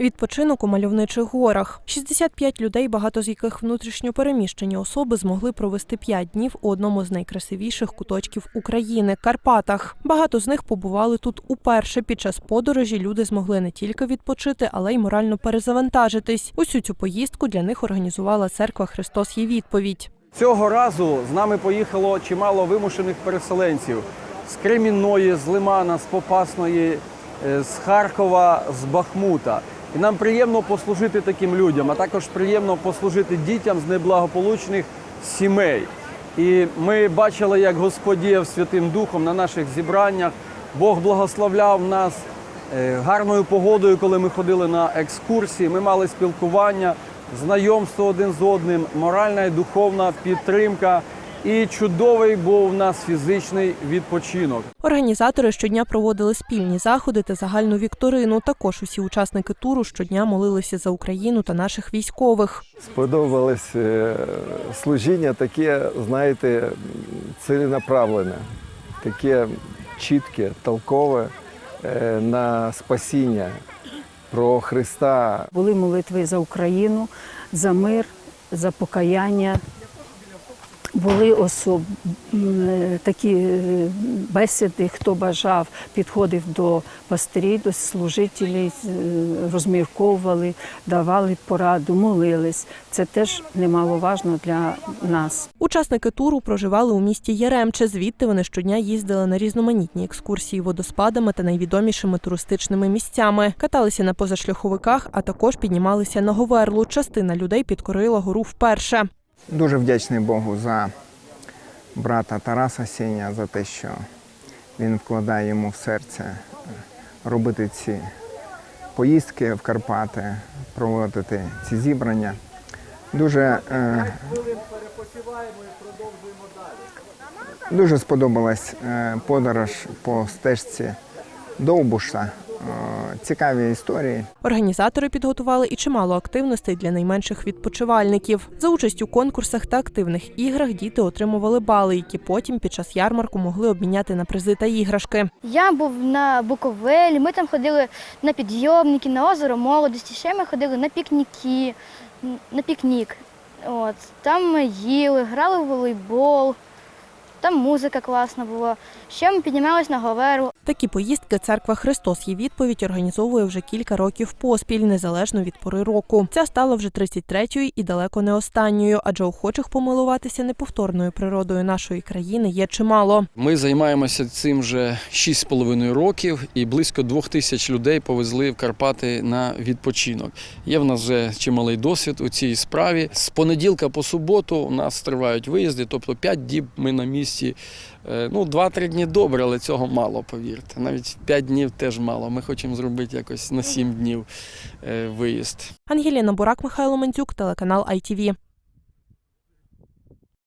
Відпочинок у мальовничих горах. 65 людей, багато з яких внутрішньо переміщені особи, змогли провести 5 днів у одному з найкрасивіших куточків України Карпатах. Багато з них побували тут уперше. Під час подорожі люди змогли не тільки відпочити, але й морально перезавантажитись. Усю цю поїздку для них організувала церква Христос є відповідь. Цього разу з нами поїхало чимало вимушених переселенців з Кремінної, з Лимана, з Попасної, е, з Харкова, з Бахмута. І нам приємно послужити таким людям, а також приємно послужити дітям з неблагополучних сімей. І ми бачили, як Господь діяв Святим Духом на наших зібраннях. Бог благословляв нас е, гарною погодою, коли ми ходили на екскурсії. Ми мали спілкування, знайомство один з одним, моральна і духовна підтримка. І чудовий був у нас фізичний відпочинок. Організатори щодня проводили спільні заходи та загальну вікторину. Також усі учасники туру щодня молилися за Україну та наших військових. Сподобалось е, служіння таке, знаєте, ціленаправлене, таке чітке, толкове е, на спасіння про Христа, Були молитви за Україну, за мир, за покаяння. Були особ... е, такі е, бесіди, хто бажав, підходив до пастирів, до служителів, е, розмірковували, давали пораду, молились. Це теж немаловажно для нас. Учасники туру проживали у місті Яремче. Звідти вони щодня їздили на різноманітні екскурсії водоспадами та найвідомішими туристичними місцями. Каталися на позашляховиках, а також піднімалися на Говерлу. Частина людей підкорила гору вперше. Дуже вдячний Богу за брата Тараса Сеня, за те, що він вкладає йому в серце е, робити ці поїздки в Карпати, проводити ці зібрання. Дуже, е, дуже сподобалась е, подорож по стежці Довбуша. Е, Цікаві історії. Організатори підготували і чимало активностей для найменших відпочивальників. За участь у конкурсах та активних іграх діти отримували бали, які потім під час ярмарку могли обміняти на призи та іграшки. Я був на Буковелі, ми там ходили на підйомники, на озеро молодості. Ще ми ходили на пікніки, на пікнік. От. Там ми їли, грали в волейбол, там музика класна була. Ще ми піднімалися на Говеру. Такі поїздки церква Христос є відповідь організовує вже кілька років поспіль, незалежно від пори року. Ця стала вже 33-ю і далеко не останньою, адже охочих помилуватися неповторною природою нашої країни є чимало. Ми займаємося цим вже 6,5 років, і близько двох тисяч людей повезли в Карпати на відпочинок. Є в нас вже чималий досвід у цій справі. З понеділка по суботу у нас тривають виїзди, тобто 5 діб ми на місці. Е, Ну, 2-3 дні добре, але цього мало, повірте. Навіть 5 днів теж мало. Ми хочемо зробити якось на 7 днів е, виїзд. Ангеліна Бурак, Михайло Мандзюк, телеканал ITV.